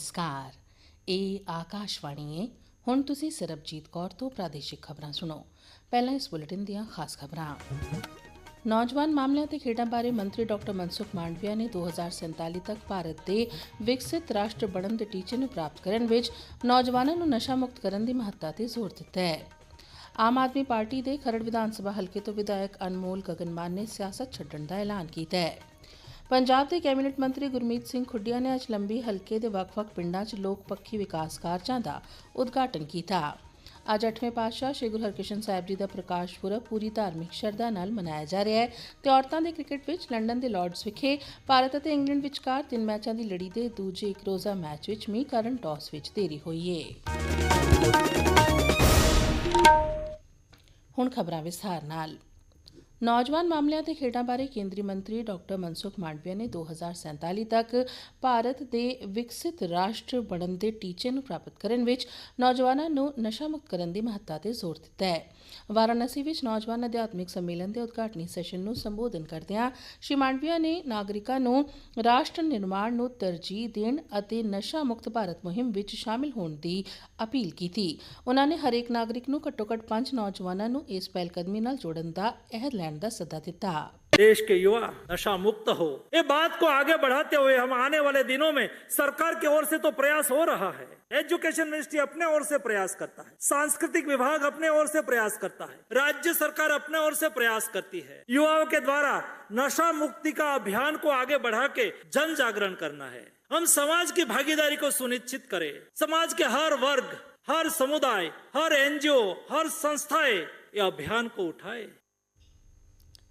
ਨਮਸਕਾਰ। ਇਹ ਆਕਾਸ਼ਵਾਣੀ ਹੈ ਹੁਣ ਤੁਸੀਂ ਸਰਬਜੀਤ ਕੌਰ ਤੋਂ ਪ੍ਰਾਦੇਸ਼ਿਕ ਖਬਰਾਂ ਸੁਣੋ। ਪਹਿਲਾਂ ਇਸ ਬੁਲੇਟਿਨ ਦੀਆਂ ਖਾਸ ਖਬਰਾਂ। ਨੌਜਵਾਨ ਮਾਮਲਿਆਂ ਤੇ ਖੇਡਾਂ ਬਾਰੇ ਮੰਤਰੀ ਡਾਕਟਰ ਮਨਸੁਖ ਮਾਂਡਵੀਆ ਨੇ 2047 ਤੱਕ ਭਾਰਤ ਦੇ ਵਿਕਸਿਤ ਰਾਸ਼ਟਰ ਬਣਨ ਦੇ ਟੀਚੇ ਨੂੰ ਪ੍ਰਾਪਤ ਕਰਨ ਵਿੱਚ ਨੌਜਵਾਨਾਂ ਨੂੰ ਨਸ਼ਾ ਮੁਕਤ ਕਰਨ ਦੀ ਮਹੱਤਤਾ ਤੇ ਜ਼ੋਰ ਦਿੱਤਾ ਹੈ। ਆਮ ਆਦਮੀ ਪਾਰਟੀ ਦੇ ਖਰੜ ਵਿਧਾਨ ਸਭਾ ਹਲਕੇ ਤੋਂ ਵਿਧਾਇਕ ਅਨਮੋਲ ਗਗਨਮਾਨ ਨੇ ਸਿਆਸਤ ਛੱਡਣ ਦਾ ਐਲਾਨ ਕੀਤਾ ਹੈ। ਪੰਜਾਬ ਦੇ ਕੈਬਨਿਟ ਮੰਤਰੀ ਗੁਰਮੀਤ ਸਿੰਘ ਖੁੱਡੀਆ ਨੇ ਅੱਜ ਲੰਬੀ ਹਲਕੇ ਦੇ ਵੱਖ-ਵੱਖ ਪਿੰਡਾਂ 'ਚ ਲੋਕ ਪੱਖੀ ਵਿਕਾਸ ਕਾਰਜਾਂ ਦਾ ਉਦਘਾਟਨ ਕੀਤਾ। ਅੱਜ 8ਵੇਂ ਪਾਤਸ਼ਾਹ ਸ੍ਰੀ ਗੁਰੂ ਹਰਕ੍ਰਿਸ਼ਨ ਸਾਹਿਬ ਜੀ ਦਾ ਪ੍ਰਕਾਸ਼ ਪੁਰਬ ਪੂਰੀ ਧਾਰਮਿਕ ਸ਼ਰਧਾ ਨਾਲ ਮਨਾਇਆ ਜਾ ਰਿਹਾ ਹੈ। ਤੇ ਔਰਤਾਂ ਦੇ ਕ੍ਰਿਕਟ ਵਿੱਚ ਲੰਡਨ ਦੇ ਲਾਰਡਸ ਵਿਖੇ ਭਾਰਤ ਅਤੇ ਇੰਗਲੈਂਡ ਵਿਚਕਾਰ ਤਿੰਨ ਮੈਚਾਂ ਦੀ ਲੜੀ ਦੇ ਦੂਜੇ ਇੱਕ ਰੋਜ਼ਾ ਮੈਚ ਵਿੱਚ ਮੀਂਹ ਕਾਰਨ ਟਾਸ ਵਿੱਚ ਦੇਰੀ ਹੋਈ ਹੈ ਹੁਣ ਖਬਰਾਂ ਵਿਸਥਾਰ ਨਾਲ। ਨੌਜਵਾਨ ਮਾਮਲਿਆਂ ਤੇ ਖੇਡਾਂ ਬਾਰੇ ਕੇਂਦਰੀ ਮੰਤਰੀ ਡਾਕਟਰ ਮਨਸੁਖ ਮਾਂਡਵੀਆ ਨੇ 2047 ਤੱਕ ਭਾਰਤ ਦੇ ਵਿਕਸਿਤ ਰਾਸ਼ਟਰ ਬਣਨ ਦੇ ਟੀਚੇ ਨੂੰ ਪ੍ਰਾਪਤ ਕਰਨ ਵਿੱਚ ਨੌਜਵਾਨਾਂ ਨੂੰ ਨਸ਼ਾ ਮੁਕਤ ਕਰਨ ਦੀ ਮਹੱਤਤਾ ਤੇ ਜ਼ੋਰ ਦਿੱਤਾ ਹੈ। ਵਾਰਾਣਸੀ ਵਿੱਚ ਨੌਜਵਾਨ ਅਧਿਆਤਮਿਕ ਸੰਮੇਲਨ ਦੇ ਉਦਘਾਟਨੀ ਸੈਸ਼ਨ ਨੂੰ ਸੰਬੋਧਨ ਕਰਦਿਆਂ ਸ਼੍ਰੀ ਮਾਂਡਵੀਆ ਨੇ ਨਾਗਰਿਕਾਂ ਨੂੰ ਰਾਸ਼ਟਰ ਨਿਰਮਾਣ ਨੂੰ ਤਰਜੀਹ ਦੇਣ ਅਤੇ ਨਸ਼ਾ ਮੁਕਤ ਭਾਰਤ ਮੁਹਿੰਮ ਵਿੱਚ ਸ਼ਾਮਿਲ ਹੋਣ ਦੀ ਅਪੀਲ ਕੀਤੀ। ਉਹਨਾਂ ਨੇ ਹਰੇਕ ਨਾਗਰਿਕ ਨੂੰ ਘੱਟੋ-ਘੱਟ ਪੰਜ ਨੌਜਵਾਨਾਂ ਨੂੰ ਇਸ ਪਹਿਲਕਦਮੀ ਨਾਲ ਜੋੜਨ ਦਾ ਅਹਿਦ ਲੈਣ ज्ञानदास सदातिथा देश के युवा नशा मुक्त हो। ये बात को आगे बढ़ाते हुए हम आने वाले दिनों में सरकार की ओर से तो प्रयास हो रहा है। एजुकेशन मिनिस्ट्री अपने ओर से प्रयास करता है। सांस्कृतिक विभाग अपने ओर से प्रयास करता है। राज्य सरकार अपने ओर से प्रयास करती है। युवाओं के द्वारा नशा मुक्ति का अभियान को आगे बढ़ा के जन जागरण करना है। हम समाज की भागीदारी को सुनिश्चित करें। समाज के हर वर्ग, हर समुदाय, हर एनजीओ, हर संस्थाएँ ये अभियान को उठाए।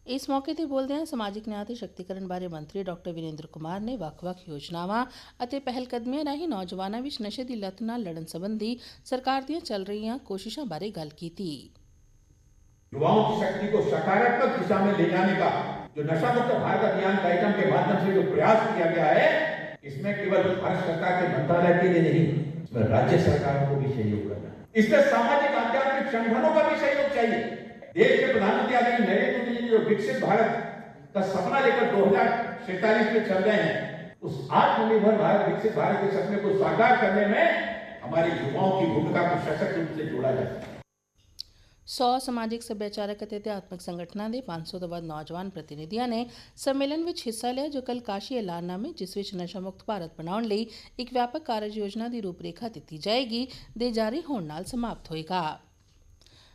ਇਸ ਮੌਕੇ ਤੇ ਬੋਲਦਿਆਂ ਸਮਾਜਿਕ ਨਿਆਂ ਤੇ ਸ਼ਕਤੀਕਰਨ ਬਾਰੇ ਮੰਤਰੀ ਡਾਕਟਰ ਵਿਰੇਂਦਰ ਕੁਮਾਰ ਨੇ ਵੱਖ-ਵੱਖ ਯੋਜਨਾਵਾਂ ਅਤੇ ਪਹਿਲਕਦਮੀਆਂ ਰਾਹੀਂ ਨੌਜਵਾਨਾਂ ਵਿੱਚ ਨਸ਼ੇ ਦੀ ਲਤ ਨਾਲ ਲੜਨ ਸੰਬੰਧੀ ਸਰਕਾਰ ਦੀਆਂ ਚੱਲ ਰਹੀਆਂ ਕੋਸ਼ਿਸ਼ਾਂ ਬਾਰੇ ਗੱਲ ਕੀਤੀ युवाओं की शक्ति को सकारात्मक दिशा में ले जाने का जो नशा मुक्त भारत अभियान कार्यक्रम के माध्यम से जो प्रयास किया गया है इसमें केवल भारत सरकार के मंत्रालय के लिए नहीं इसमें राज्य सरकारों को भी सहयोग करना है इसमें सामाजिक आध्यात्मिक संगठनों का भी सहयोग चाहिए देश के प्रधानमंत्री आदरणीय नरेंद्र मोदी जी जो विकसित भारत का सपना लेकर दो में चल रहे हैं उस आत्मनिर्भर भारत विकसित भारत के सपने को साकार करने में हमारे युवाओं की भूमिका को सशक्त रूप से जोड़ा जा सकता है 100 ਸਮਾਜਿਕ ਸੱਭਿਆਚਾਰਕ ਅਤੇ ਅਧਿਆਤਮਿਕ ਸੰਗਠਨਾਂ ਦੇ 500 ਤੋਂ ਵੱਧ ਨੌਜਵਾਨ ਪ੍ਰਤੀਨਿਧੀਆਂ ਨੇ ਸੰਮੇਲਨ ਵਿੱਚ ਹਿੱਸਾ ਲਿਆ ਜੋ ਕੱਲ ਕਾਸ਼ੀ ਐਲਾਨਨਾਮੇ ਜਿਸ ਵਿੱਚ ਨਸ਼ਾ ਮੁਕਤ ਭਾਰਤ ਬਣਾਉਣ ਲਈ ਇੱਕ ਵਿਆਪਕ ਕਾਰਜ ਯੋਜਨਾ ਦੀ ਰੂਪਰੇਖਾ ਦਿੱਤੀ ਜਾਏਗੀ ਦੇ ਜਾਰੀ ਹੋਣ ਨਾਲ ਸਮਾਪਤ ਹੋਏਗਾ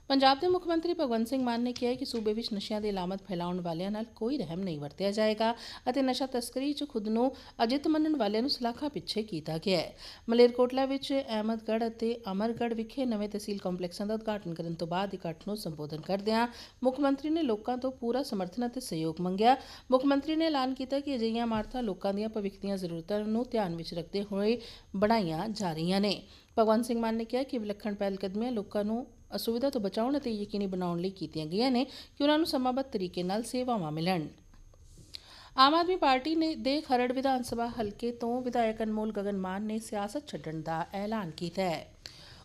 ਪੰਜਾਬ ਦੇ ਮੁੱਖ ਮੰਤਰੀ ਭਗਵੰਤ ਸਿੰਘ ਮਾਨ ਨੇ ਕਿਹਾ ਕਿ ਸੂਬੇ ਵਿੱਚ ਨਸ਼ਿਆਂ ਦੀ ਲਾਮਤ ਫੈਲਾਉਣ ਵਾਲਿਆਂ ਨਾਲ ਕੋਈ ਰਹਿਮ ਨਹੀਂ ਵਰਤਿਆ ਜਾਏਗਾ ਅਤੇ ਨਸ਼ਾ ਤਸਕਰੀ 'ਚ ਖੁਦ ਨੂੰ ਅਜਿਤ ਮੰਨਣ ਵਾਲਿਆਂ ਨੂੰ ਸਲਾਖਾਂ ਪਿੱਛੇ ਕੀਤਾ ਗਿਆ ਹੈ। ਮਲੇਰਕੋਟਲਾ ਵਿੱਚ ਅਹਿਮਦਗੜ੍ਹ ਅਤੇ ਅਮਰਗੜ੍ਹ ਵਿਖੇ ਨਵੇਂ ਤਹਿਸੀਲ ਕੰਪਲੈਕਸਾਂ ਦਾ ਉਦਘਾਟਨ ਕਰਨ ਤੋਂ ਬਾਅਦ ਇਕੱਠ ਨੂੰ ਸੰਬੋਧਨ ਕਰਦਿਆਂ ਮੁੱਖ ਮੰਤਰੀ ਨੇ ਲੋਕਾਂ ਤੋਂ ਪੂਰਾ ਸਮਰਥਨ ਅਤੇ ਸਹਿਯੋਗ ਮੰਗਿਆ। ਮੁੱਖ ਮੰਤਰੀ ਨੇ ਐਲਾਨ ਕੀਤਾ ਕਿ ਅਜਿਹੀਆਂ ਇਮਾਰਤਾਂ ਲੋਕਾਂ ਦੀਆਂ ਭਵਿੱਖ ਦੀਆਂ ਜ਼ਰੂਰਤਾਂ ਨੂੰ ਧਿਆਨ ਵਿੱਚ ਰੱਖਦੇ ਹੋਏ ਬਣਾਈਆਂ ਜਾ ਰਹੀਆਂ ਨੇ। ਭਗਵੰਤ ਸਿੰਘ ਮਾਨ ਨੇ ਕਿਹਾ ਕਿ ਵਿਲੱਖਣ ਪਹਿਲਕਦਮੀਆਂ ਲੋਕਾਂ ਨੂੰ ਅਸੁਵਿਧਾ ਤੋਂ ਬਚਾਉਣ ਅਤੇ ਯਕੀਨੀ ਬਣਾਉਣ ਲਈ ਕੀਤੀਆਂ ਗਈਆਂ ਨੇ ਕਿ ਉਹਨਾਂ ਨੂੰ ਸਮਾਬੱਧ ਤਰੀਕੇ ਨਾਲ ਸੇਵਾਵਾਂ ਮਿਲਣ। ਆਮ ਆਦਮੀ ਪਾਰਟੀ ਨੇ ਦੇ ਖਰੜ ਵਿਧਾਨ ਸਭਾ ਹਲਕੇ ਤੋਂ ਵਿਧਾਇਕ ਅਨਮੋਲ ਗਗਨ ਮਾਨ ਨੇ ਸਿਆਸਤ ਛੱਡਣ ਦਾ ਐਲਾਨ ਕੀਤਾ ਹੈ।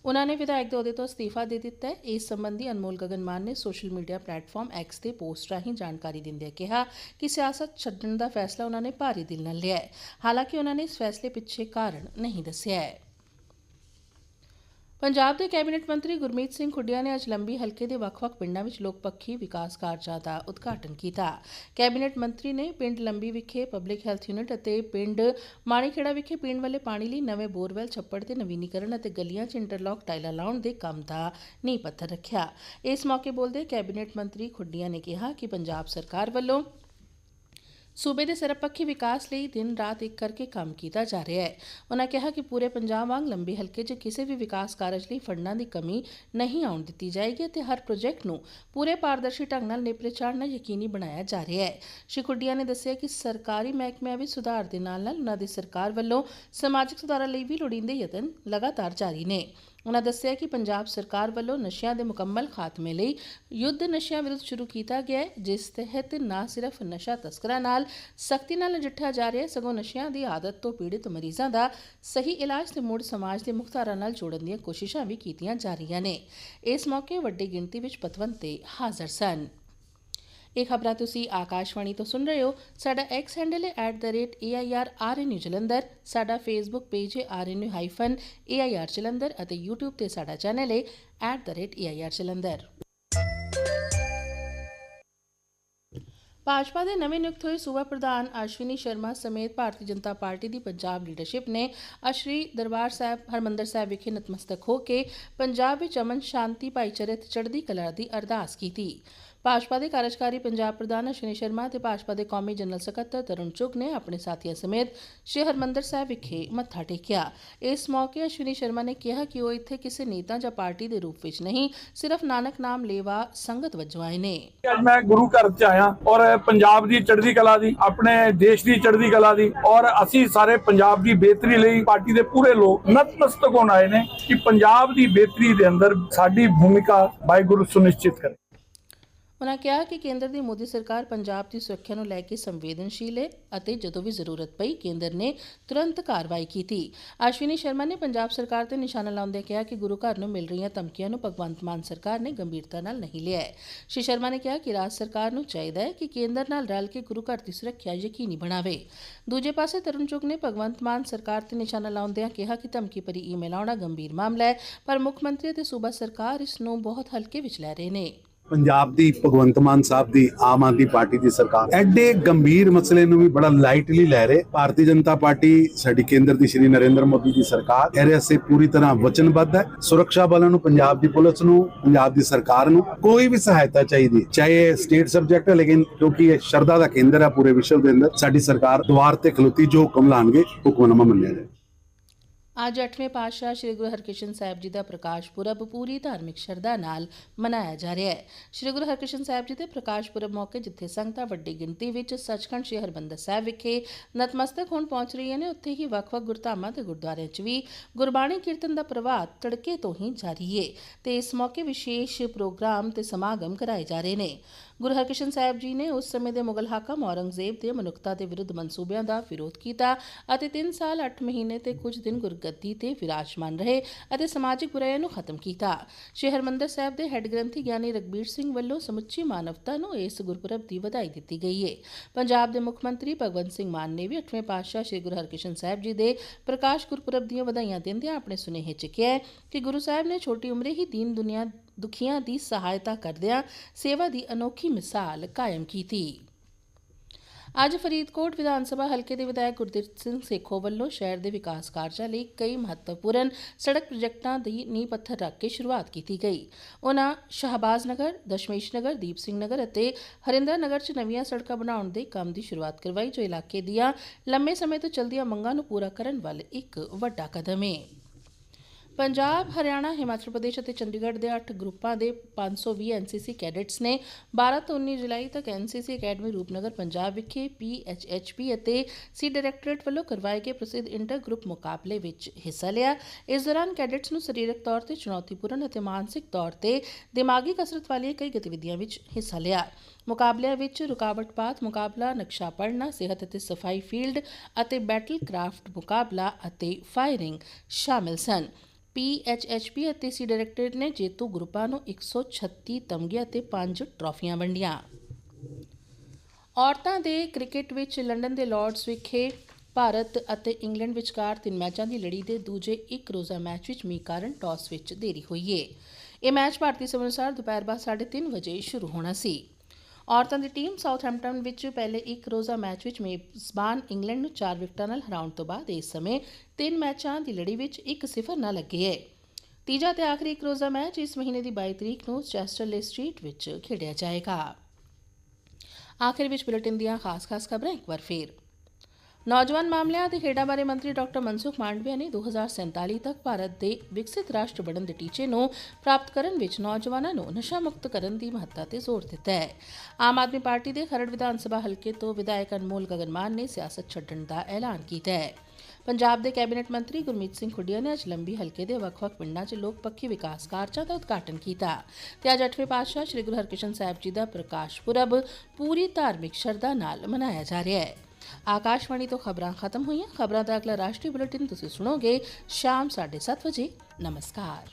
ਉਹਨਾਂ ਨੇ ਵਿਧਾਇਕ ਦੇ ਅਹੁਦੇ ਤੋਂ ਅਸਤੀਫਾ ਦੇ ਦਿੱਤਾ ਹੈ। ਇਸ ਸੰਬੰਧੀ ਅਨਮੋਲ ਗਗਨ ਮਾਨ ਨੇ ਸੋਸ਼ਲ ਮੀਡੀਆ ਪਲੇਟਫਾਰਮ ਐਕਸ ਤੇ ਪੋਸਟ ਰਾਹੀਂ ਜਾਣਕਾਰੀ ਦਿੰਦਿਆਂ ਕਿਹਾ ਕਿ ਸਿਆਸਤ ਛੱਡਣ ਦਾ ਫੈਸਲਾ ਉਹਨਾਂ ਨੇ ਭਾਰੀ ਦਿਲ ਨਾਲ ਲਿਆ ਹੈ। ਹਾਲਾਂਕਿ ਉਹਨਾਂ ਨੇ ਇਸ ਫੈਸਲੇ ਪਿੱਛੇ ਕਾਰਨ ਨਹੀਂ ਦੱਸਿਆ ਹੈ। ਪੰਜਾਬ ਦੇ ਕੈਬਨਿਟ ਮੰਤਰੀ ਗੁਰਮੀਤ ਸਿੰਘ ਖੁੱਡੀਆਂ ਨੇ ਅੱਜ ਲੰਬੀ ਹਲਕੇ ਦੇ ਵੱਖ-ਵੱਖ ਪਿੰਡਾਂ ਵਿੱਚ ਲੋਕ ਪੱਖੀ ਵਿਕਾਸ ਕਾਰਜਾਂ ਦਾ ਉਦਘਾਟਨ ਕੀਤਾ। ਕੈਬਨਿਟ ਮੰਤਰੀ ਨੇ ਪਿੰਡ ਲੰਬੀ ਵਿਖੇ ਪਬਲਿਕ ਹੈਲਥ ਯੂਨਿਟ ਅਤੇ ਪਿੰਡ ਮਾਣੀਖੇੜਾ ਵਿਖੇ ਪੀਣ ਵਾਲੇ ਪਾਣੀ ਲਈ ਨਵੇਂ ਬੋਰਵੈਲ, ਛੱਪੜ ਦੇ ਨਵੀਨੀਕਰਨ ਅਤੇ ਗਲੀਆਂ 'ਚ ਇੰਟਰਲੌਕ ਟਾਈਲਾਂ ਲਾਉਣ ਦੇ ਕੰਮ ਦਾ ਨੀਂਹ ਪੱਥਰ ਰੱਖਿਆ। ਇਸ ਮੌਕੇ ਬੋਲਦੇ ਕੈਬਨਿਟ ਮੰਤਰੀ ਖੁੱਡੀਆਂ ਨੇ ਕਿਹਾ ਕਿ ਪੰਜਾਬ ਸਰਕਾਰ ਵੱਲੋਂ ਸੂਬੇ ਦੇ ਸਰਬਪੱਖੀ ਵਿਕਾਸ ਲਈ ਦਿਨ ਰਾਤ ਇੱਕ ਕਰਕੇ ਕੰਮ ਕੀਤਾ ਜਾ ਰਿਹਾ ਹੈ। ਉਹਨਾਂ ਕਿਹਾ ਕਿ ਪੂਰੇ ਪੰਜਾਬ ਵਾਂਗ ਲੰਬੀ ਹਲਕੇ 'ਚ ਕਿਸੇ ਵੀ ਵਿਕਾਸ ਕਾਰਜ ਲਈ ਫੰਡਾਂ ਦੀ ਕਮੀ ਨਹੀਂ ਆਉਣ ਦਿੱਤੀ ਜਾਏਗੀ ਅਤੇ ਹਰ ਪ੍ਰੋਜੈਕਟ ਨੂੰ ਪੂਰੇ ਪਾਰਦਰਸ਼ੀ ਢੰਗ ਨਾਲ ਨੇਪਰੇ ਚਾੜਨਾ ਯਕੀਨੀ ਬਣਾਇਆ ਜਾ ਰਿਹਾ ਹੈ। ਸ਼੍ਰੀ ਖੁੱਡੀਆ ਨੇ ਦੱਸਿਆ ਕਿ ਸਰਕਾਰੀ ਮਹਿਕਮਿਆਂ ਵਿੱਚ ਸੁਧਾਰ ਦੇ ਨਾਲ ਨਾਲ ਉਹਨਾਂ ਦੀ ਸਰਕਾਰ ਵੱਲੋਂ ਸਮਾਜਿਕ ਸੁਧਾਰਾਂ ਲਈ ਵੀ ਲੋੜੀਂਦੇ ਯਤਨ ਲਗਾਤਾਰ ਜਾਰੀ ਨੇ। ਉਹਨਾਂ ਦੱਸਿਆ ਕਿ ਪੰਜਾਬ ਸਰਕਾਰ ਵੱਲੋਂ ਨਸ਼ਿਆਂ ਦੇ ਮੁਕੰਮਲ ਖਾਤਮੇ ਲਈ ਯੁੱਧ ਨਸ਼ਿਆਂ ਵਿਰੁੱਧ ਸ਼ੁਰੂ ਕੀਤਾ ਗਿਆ ਹੈ, ਜਿਸ ਤਹਿਤ ਨਾ ਸਿਰਫ ਨਸ਼ਾ ਤਸਕਰਾਂ ਨਾਲ ਸਖਤੀ ਨਾਲ ਨਜਿੱਠਿਆ ਜਾ ਰਿਹਾ ਹੈ, ਸਗੋਂ ਨਸ਼ਿਆਂ ਦੀ ਆਦਤ ਤੋਂ ਪੀੜਿਤ ਮਰੀਜ਼ਾਂ ਦਾ ਸਹੀ ਇਲਾਜ ਤੇ ਮੁੜ ਸਮਾਜ ਦੇ ਮੁਖਤਾਰਾਂ ਨਾਲ ਜੋੜਨ ਦੀਆਂ ਕੋਸ਼ਿਸ਼ਾਂ ਵੀ ਕੀਤੀਆਂ ਜਾ ਰਹੀਆਂ ਨੇ। ਇਸ ਮੌਕੇ ਵੱਡੀ ਗਿਣਤੀ ਵਿੱਚ ਪਤਵੰਤੇ ਹਾਜ਼ਰ ਸਨ। ਇਹ ਖਬਰਾਂ ਤੁਸੀਂ ਆਕਾਸ਼ਵਾਣੀ ਤੋਂ ਸੁਣ ਰਹੇ ਹੋ। ਸਾਡਾ ਐਕਸ ਹੈਂਡਲ ਹੈ @airrnu ਜਲੰਧਰ, ਸਾਡਾ ਫੇਸਬੁੱਕ ਪੇਜ ਹੈ rnu-air ਜਲੰਧਰ ਅਤੇ YouTube ਤੇ ਸਾਡਾ ਚੈਨਲ ਹੈ @air ਜਲੰਧਰ। ਭਾਜਪਾ ਦੇ ਨਵੇਂ ਨਿਯੁਕਤ ਹੋਏ ਸੂਬਾ ਪ੍ਰਧਾਨ ਅਸ਼ਵਨੀ ਸ਼ਰਮਾ ਸਮੇਤ ਭਾਰਤੀ ਜਨਤਾ ਪਾਰਟੀ ਦੀ ਪੰਜਾਬ ਲੀਡਰਸ਼ਿਪ ਨੇ ਅਸ਼ਰੀ ਦਰਬਾਰ ਸਾਹਿਬ ਹਰਮੰਦਰ ਸਾਹਿਬ ਵਿਖੇ ਨਤਮਸਤਕ ਹੋ ਕੇ ਪੰਜਾਬ ਵਿੱਚ ਅਮਨ ਸ਼ਾਂਤੀ ਭਾਈਚਾਰੇ ਤੇ ਚੜ੍ਹਦੀ ਕਲਾ ਦੀ ਅਰਦਾਸ ਕੀਤੀ। ਭਾਜਪਾ ਦੇ ਕਾਰਜਕਾਰੀ ਪੰਜਾਬ ਪ੍ਰਧਾਨ ਅਸ਼ਵਨੀ ਸ਼ਰਮਾ ਤੇ ਭਾਜਪਾ ਦੇ ਕੌਮੀ ਜਨਰਲ ਸਕੱਤਰ ਤਰੁਣ ਚੁੱਗ ਨੇ ਆਪਣੇ ਸਾਥੀਆਂ ਸਮੇਤ ਸ਼੍ਰੀ ਹਰਮੰਦਰ ਸਾਹਿਬ ਵਿਖੇ ਮੱਥਾ ਟੇਕਿਆ ਇਸ ਮੌਕੇ ਅਸ਼ਵਨੀ ਸ਼ਰਮਾ ਨੇ ਕਿਹਾ ਕਿ ਉਹ ਇੱਥੇ ਕਿਸੇ ਨੇਤਾ ਜਾਂ ਪਾਰਟੀ ਦੇ ਰੂਪ ਵਿੱਚ ਨਹੀਂ ਸਿਰਫ ਨਾਨਕ ਨਾਮ ਲੇਵਾ ਸੰਗਤ ਵਜੋਂ ਆਏ ਨੇ ਅੱਜ ਮੈਂ ਗੁਰੂ ਘਰ ਚ ਆਇਆ ਔਰ ਪੰਜਾਬ ਦੀ ਚੜ੍ਹਦੀ ਕਲਾ ਦੀ ਆਪਣੇ ਦੇਸ਼ ਦੀ ਚੜ੍ਹਦੀ ਕਲਾ ਦੀ ਔਰ ਅਸੀਂ ਸਾਰੇ ਪੰਜਾਬ ਦੀ ਬਿਹਤਰੀ ਲਈ ਪਾਰਟੀ ਦੇ ਪੂਰੇ ਲੋਕ ਨਤਮਸਤਕ ਹੋਣ ਆਏ ਨੇ ਕਿ ਪੰਜਾਬ ਦੀ ਬਿਹਤਰੀ ਦੇ ਅੰਦਰ ਸਾਡੀ ਭੂਮਿਕਾ ਵਾਹਿਗੁਰੂ ਸੁਨਿਸ਼ਚਿਤ ਕਰੇ ਉਨ੍ਹਾਂ ਕਿਹਾ ਕਿ ਕੇਂਦਰ ਦੀ ਮੋਦੀ ਸਰਕਾਰ ਪੰਜਾਬ ਦੀ ਸੁਰੱਖਿਆ ਨੂੰ ਲੈ ਕੇ ਸੰਵੇਦਨਸ਼ੀਲ ਹੈ ਅਤੇ ਜਦੋਂ ਵੀ ਜ਼ਰੂਰਤ ਪਈ ਕੇਂਦਰ ਨੇ ਤੁਰੰਤ ਕਾਰਵਾਈ ਕੀਤੀ। ਅਸ਼ਵਨੀ ਸ਼ਰਮਾ ਨੇ ਪੰਜਾਬ ਸਰਕਾਰ ਤੇ ਨਿਸ਼ਾਨਾ ਲਾਉਂਦਿਆਂ ਕਿਹਾ ਕਿ ਗੁਰੂ ਘਰ ਨੂੰ ਮਿਲ ਰਹੀਆਂ ਧਮਕੀਆਂ ਨੂੰ ਭਗਵੰਤ ਮਾਨ ਸਰਕਾਰ ਨੇ ਗੰਭੀਰਤਾ ਨਾਲ ਨਹੀਂ ਲਿਆ ਹੈ। ਸ਼੍ਰੀ ਸ਼ਰਮਾ ਨੇ ਕਿਹਾ ਕਿ ਰਾਜ ਸਰਕਾਰ ਨੂੰ ਚਾਹੀਦਾ ਹੈ ਕਿ ਕੇਂਦਰ ਨਾਲ ਰਲ ਕੇ ਗੁਰੂ ਘਰ ਦੀ ਸੁਰੱਖਿਆ ਯਕੀਨੀ ਬਣਾਵੇ। ਦੂਜੇ ਪਾਸੇ ਤਰੁਣ ਚੁੱਗ ਨੇ ਭਗਵੰਤ ਮਾਨ ਸਰਕਾਰ ਤੇ ਨਿਸ਼ਾਨਾ ਲਾਉਂਦਿਆਂ ਕਿਹਾ ਕਿ ਧਮਕੀ ਭਰੀ ਈਮੇਲ ਆਉਣਾ ਗੰਭੀਰ ਮਾਮਲਾ ਹੈ, ਪਰ ਮੁੱਖ ਮੰਤਰੀ ਅਤੇ ਸੂਬਾ ਸਰਕਾਰ ਇਸ ਨੂੰ ਬਹੁਤ ਹਲਕੇ ਵਿੱਚ ਲੈ ਰਹੇ ਨੇ। ਪੰਜਾਬ ਦੀ ਭਗਵੰਤ ਮਾਨ ਸਾਹਿਬ ਦੀ ਆਮ ਆਦਮੀ ਪਾਰਟੀ ਦੀ ਸਰਕਾਰ। ਐਡੇ ਗੰਭੀਰ ਮਸਲੇ ਨੂੰ ਵੀ ਬੜਾ ਲਾਈਟਲੀ ਲੈ ਰਹੇ ਭਾਰਤੀ ਜਨਤਾ ਪਾਰਟੀ, ਸਾਡੀ ਕੇਂਦਰ ਦੀ ਸ਼੍ਰੀ ਨਰਿੰਦਰ ਮੋਦੀ ਦੀ ਸਰਕਾਰ। ਇਹਦੇ ਵਾਸਤੇ ਪੂਰੀ ਤਰ੍ਹਾਂ ਵਚਨਬੱਧ ਹੈ। ਸੁਰੱਖਿਆ ਬਲਾਂ ਨੂੰ, ਪੰਜਾਬ ਦੀ ਪੁਲਿਸ ਨੂੰ, ਪੰਜਾਬ ਦੀ ਸਰਕਾਰ ਨੂੰ ਕੋਈ ਵੀ ਸਹਾਇਤਾ ਚਾਹੀਦੀ। ਚਾਹੇ ਇਹ ਸਟੇਟ ਸਬਜੈਕਟ ਹੈ, ਲੇਕਿਨ ਕਿਉਂਕਿ ਇਹ ਸ਼ਰਧਾ ਦਾ ਕੇਂਦਰ ਹੈ ਪੂਰੇ ਵਿਸ਼ਵ ਦੇ ਅੰਦਰ, ਸਾਡੀ ਸਰਕਾਰ ਦੁਆਰ ਤੇ ਖਲੋਤੀ ਜੋ ਹੁਕਮ ਲਾਣਗੇ ਹੁਕਮਨਾਮਾ ਮੰਨਿਆ ਜਾਏ ਅੱਜ 8ਵੇਂ ਪਾਤਸ਼ਾਹ ਸ੍ਰੀ ਗੁਰੂ ਹਰਕ੍ਰਿਸ਼ਨ ਸਾਹਿਬ ਜੀ ਦਾ ਪ੍ਰਕਾਸ਼ ਪੁਰਬ ਪੂਰੀ ਧਾਰਮਿਕ ਸ਼ਰਧਾ ਨਾਲ ਮਨਾਇਆ ਜਾ ਰਿਹਾ ਹੈ। ਸ੍ਰੀ ਗੁਰੂ ਹਰਕ੍ਰਿਸ਼ਨ ਸਾਹਿਬ ਜੀ ਦੇ ਪ੍ਰਕਾਸ਼ ਪੁਰਬ ਮੌਕੇ ਜਿੱਥੇ ਸੰਗਤਾਂ ਵੱਡੀ ਗਿਣਤੀ ਵਿੱਚ ਸੱਚਖੰਡ ਸ੍ਰੀ ਹਰਿਮੰਦਰ ਸਾਹਿਬ ਵਿਖੇ ਨਤਮਸਤਕ ਹੋਣ ਪਹੁੰਚ ਰਹੀਆਂ ਨੇ, ਉੱਥੇ ਹੀ ਵੱਖ-ਵੱਖ ਗੁਰਧਾਮਾਂ ਤੇ ਗੁਰਦੁਆਰਿਆਂ 'ਚ ਵੀ ਗੁਰਬਾਣੀ ਕੀਰਤਨ ਦਾ ਪ੍ਰਵਾਹ ਤੜਕੇ ਤੋਂ ਹੀ ਜਾਰੀ ਹੈ ਤੇ ਇਸ ਮੌਕੇ ਵਿਸ਼ੇਸ਼ ਪ੍ਰੋਗਰਾਮ ਤੇ ਸਮਾਗਮ ਕਰਾਏ ਜਾ ਰਹੇ ਨੇ। ਗੁਰੂ ਹਰਕ੍ਰਿਸ਼ਨ ਸਾਹਿਬ ਜੀ ਨੇ ਉਸ ਸਮੇਂ ਦੇ ਮੁਗਲ ਹਾਕਮ ਔਰੰਗਜ਼ੇਬ ਦੇ ਮਨੁੱਖਤਾ ਦੇ ਵਿਰੁੱਧ ਮਨਸੂਬਿਆਂ ਦਾ ਵਿਰੋਧ ਕੀਤਾ ਅਤੇ 3 ਸਾਲ 8 ਮਹੀਨੇ ਤੇ ਕੁਝ ਦਿਨ ਗੁਰਗੱਦੀ ਤੇ ਵਿਰਾਜਮਾਨ ਰਹੇ ਅਤੇ ਸਮਾਜਿਕ ਬੁਰਾਈਆਂ ਨੂੰ ਖਤਮ ਕੀਤਾ। ਸ਼੍ਰੀ ਹਰਿਮੰਦਰ ਸਾਹਿਬ ਦੇ ਹੈੱਡ ਗ੍ਰੰਥੀ ਗਿਆਨੀ ਰਗਬੀਰ ਸਿੰਘ ਵੱਲੋਂ ਸਮੁੱਚੀ ਮਾਨਵਤਾ ਨੂੰ ਇਸ ਗੁਰਪੁਰਬ ਦੀ ਵਧਾਈ ਦਿੱਤੀ ਗਈ ਹੈ ਪੰਜਾਬ ਦੇ ਮੁੱਖ ਮੰਤਰੀ ਭਗਵੰਤ ਸਿੰਘ ਮਾਨ ਨੇ ਵੀ 8ਵੇਂ ਪਾਤਸ਼ਾਹ ਸ੍ਰੀ ਗੁਰੂ ਹਰਕ੍ਰਿਸ਼ਨ ਸਾਹਿਬ ਜੀ ਦੇ ਪ੍ਰਕਾਸ਼ ਗੁਰਪੁਰਬ ਦੀਆਂ ਵਧਾਈਆਂ ਦਿੰਦਿਆਂ ਆਪਣੇ ਸੁਨੇਹੇ 'ਚ ਕਿਹਾ ਕਿ ਗੁਰੂ ਸਾਹਿਬ ਨੇ ਛੋਟੀ ਉਮਰੇ ਹੀ ਦੀਨ ਦੁਨੀਆ ਦੁਖੀਆਂ ਦੀ ਸਹਾਇਤਾ ਕਰਦਿਆਂ ਸੇਵਾ ਦੀ ਅਨੋਖੀ ਮਿਸਾਲ ਕਾਇਮ ਕੀਤੀ। ਅੱਜ ਫਰੀਦਕੋਟ ਵਿਧਾਨ ਸਭਾ ਹਲਕੇ ਦੇ ਵਿਧਾਇਕ ਗੁਰਦੀਪ ਸਿੰਘ ਸੇਖੋ ਵੱਲੋਂ ਸ਼ਹਿਰ ਦੇ ਵਿਕਾਸ ਕਾਰਜਾਂ ਲਈ ਕਈ ਮਹੱਤਵਪੂਰਨ ਸੜਕ ਪ੍ਰੋਜੈਕਟਾਂ ਦੀ ਨੀਂਹ ਪੱਥਰ ਰੱਖ ਕੇ ਸ਼ੁਰੂਆਤ ਕੀਤੀ ਗਈ। ਉਹਨਾਂ ਸ਼ਹਬਾਜ਼ ਨਗਰ, ਦਸ਼ਮੇਸ਼ ਨਗਰ ਦੀਪ ਸਿੰਘ ਨਗਰ ਅਤੇ ਹਰਿੰਦਰ ਨਗਰ 'ਚ ਨਵੀਆਂ ਸੜਕਾਂ ਬਣਾਉਣ ਦੇ ਕੰਮ ਦੀ ਸ਼ੁਰੂਆਤ ਕਰਵਾਈ, ਜੋ ਇਲਾਕੇ ਦੀਆਂ ਲੰਮੇ ਸਮੇਂ ਤੋਂ ਚਲਦੀਆਂ ਮੰਗਾਂ ਨੂੰ ਪੂਰਾ ਕਰਨ ਵੱਲ ਇੱਕ ਵੱਡਾ ਕਦਮ ਹੈ ਪੰਜਾਬ, ਹਰਿਆਣਾ, ਹਿਮਾਚਲ ਪ੍ਰਦੇਸ਼ ਅਤੇ ਚੰਡੀਗੜ੍ਹ ਦੇ 8 ਗਰੁੱਪਾਂ ਦੇ 520 ਐਨਸੀਸੀ ਕੈਡਟਸ ਨੇ 12 ਤੋਂ 19 ਜੁਲਾਈ ਤੱਕ ਐਨਸੀਸੀ ਅਕੈਡਮੀ ਰੂਪਨਗਰ, ਪੰਜਾਬ ਵਿਖੇ ਪੀਐਚਐਚਪੀ ਅਤੇ ਸੀ ਡਾਇਰੈਕਟੋਰੇਟ ਵੱਲੋਂ ਕਰਵਾਏ ਗਏ ਪ੍ਰਸਿੱਧ ਇੰਟਰ ਗਰੁੱਪ ਮੁਕਾਬਲੇ ਵਿੱਚ ਹਿੱਸਾ ਲਿਆ। ਇਸ ਦੌਰਾਨ ਕੈਡਟਸ ਨੂੰ ਸਰੀਰਕ ਤੌਰ ਤੇ ਚੁਣੌਤੀਪੂਰਨ ਅਤੇ ਮਾਨਸਿਕ ਤੌਰ ਤੇ ਦਿਮਾਗੀ ਕਸਰਤ ਵਾਲੀਆਂ ਕਈ ਗਤੀਵਿਧੀਆਂ ਵਿੱਚ ਹਿੱਸਾ ਲਿਆ। ਮੁਕਾਬਲਿਆਂ ਵਿੱਚ ਰੁਕਾਵਟ ਪਾਤ ਮੁਕਾਬਲਾ, ਨਕਸ਼ਾ ਪੜ੍ਹਨਾ, ਸਿਹਤ ਅਤੇ ਸਫ਼ਾਈ ਫੀਲਡ ਅਤੇ ਬੈਟਲ ਕ੍ਰਾਫਟ ਮੁਕਾਬਲਾ ਅਤੇ ਫਾਇਰਿੰਗ ਸ਼ਾਮਿਲ ਸਨ। ਪੀਐਚਐਚਪੀ ਅਤੇ ਸੀ ਡਾਇਰੈਕਟੋਰੇਟ ਨੇ ਜੇਤੂ ਗਰੁੱਪਾਂ ਨੂੰ 136 ਤਮਗੇ ਅਤੇ 5 ਟਰਾਫੀਆਂ ਵੰਡੀਆਂ। ਔਰਤਾਂ ਦੇ ਕ੍ਰਿਕਟ ਵਿੱਚ ਲੰਡਨ ਦੇ ਲਾਰਡਸ ਵਿਖੇ ਭਾਰਤ ਅਤੇ ਇੰਗਲੈਂਡ ਵਿਚਕਾਰ ਤਿੰਨ ਮੈਚਾਂ ਦੀ ਲੜੀ ਦੇ ਦੂਜੇ ਇੱਕ ਰੋਜ਼ਾ ਮੈਚ ਵਿੱਚ ਮੀਂਹ ਕਾਰਨ ਟਾਸ ਵਿੱਚ ਦੇਰੀ ਹੋਈ ਹੈ ਇਹ ਮੈਚ ਭਾਰਤੀ ਸਮੇਂ ਅਨੁਸਾਰ ਦੁਪਹਿਰ ਬਾਅਦ 3:30 ਵਜੇ ਸ਼ੁਰੂ ਹੋਣਾ ਸੀ। ਔਰਤਾਂ ਦੀ ਟੀਮ ਸਾਊਥਹੈਂਪਟਨ ਵਿੱਚ ਪਹਿਲੇ ਇੱਕ ਰੋਜ਼ਾ ਮੈਚ ਵਿੱਚ ਮੇਜ਼ਬਾਨ ਇੰਗਲੈਂਡ ਨੂੰ 4 ਵਿਕਟਾਂ ਨਾਲ ਹਰਾਉਣ ਤੋਂ ਬਾਅਦ ਇਸ ਸਮੇਂ ਤਿੰਨ ਮੈਚਾਂ ਦੀ ਲੜੀ ਵਿੱਚ 1-0 ਨਾਲ ਲੱਗੀ ਹੈ। ਤੀਜਾ ਤੇ ਆਖਰੀ ਇੱਕ ਰੋਜ਼ਾ ਮੈਚ ਇਸ ਮਹੀਨੇ ਦੀ 22 ਤਰੀਕ ਨੂੰ ਚੈਸਟਰਲੇ ਸਟਰੀਟ ਵਿੱਚ ਖੇਡਿਆ ਜਾਏਗਾ। ਆਖਿਰ ਵਿੱਚ ਬੁਲੇਟਿਨ ਦੀਆਂ ਖਾਸ-ਖਾਸ ਖਬਰਾਂ ਇੱਕ ਵਾਰ ਫੇਰ। ਨੌਜਵਾਨ ਮਾਮਲਿਆਂ ਅਤੇ ਖੇਡਾਂ ਬਾਰੇ ਮੰਤਰੀ ਡਾਕਟਰ ਮਨਸੁਖ ਮਾਂਡਵੀਆ ਨੇ 2047 ਤੱਕ ਭਾਰਤ ਦੇ ਵਿਕਸਿਤ ਰਾਸ਼ਟਰ ਬਣਨ ਦੇ ਟੀਚੇ ਨੂੰ ਪ੍ਰਾਪਤ ਕਰਨ ਵਿੱਚ ਨੌਜਵਾਨਾਂ ਨੂੰ ਨਸ਼ਾ ਮੁਕਤ ਕਰਨ ਦੀ ਮਹੱਤਤਾ ਤੇ ਜ਼ੋਰ ਦਿੱਤਾ ਹੈ। ਆਮ ਆਦਮੀ ਪਾਰਟੀ ਦੇ ਖਰੜ ਵਿਧਾਨ ਸਭਾ ਹਲਕੇ ਤੋਂ ਵਿਧਾਇਕ ਅਨਮੋਲ ਗਗਨਮਾਨ ਨੇ ਸਿਆਸਤ ਛੱਡਣ ਦਾ ਐਲਾਨ ਕੀਤਾ ਹੈ। ਪੰਜਾਬ ਦੇ ਕੈਬਨਿਟ ਮੰਤਰੀ ਗੁਰਮੀਤ ਸਿੰਘ ਖੁੱਡੀਆ ਨੇ ਅੱਜ ਲੰਬੀ ਹਲਕੇ ਦੇ ਵੱਖ-ਵੱਖ ਪਿੰਡਾਂ 'ਚ ਲੋਕ ਪੱਖੀ ਵਿਕਾਸ ਕਾਰਜਾਂ ਦਾ ਉਦਘਾਟਨ ਕੀਤਾ ਤੇ ਅੱਜ 8ਵੇਂ ਪਾਤਸ਼ਾਹ ਸ੍ਰੀ ਗੁਰੂ ਹਰਕ੍ਰਿਸ਼ਨ ਸਾਹਿਬ ਜੀ ਦਾ ਪ੍ਰਕਾਸ਼ ਪੁਰਬ ਪੂਰੀ ਧਾਰਮਿਕ ਸ਼ਰਧਾ ਨਾਲ ਮਨਾਇਆ ਜਾ ਰਿਹਾ ਹੈ। ਆਕਾਸ਼ਵਾਣੀ ਤੋਂ ਖਬਰਾਂ ਖਤਮ ਹੋਈਆਂ ਖਬਰਾਂ ਦਾ ਅਗਲਾ ਰਾਸ਼ਟਰੀ ਬੁਲੇਟਿਨ ਤੁਸੀਂ ਸੁਣੋਗੇ ਸ਼ਾਮ 7:30 ਵਜੇ ਨਮਸਕਾਰ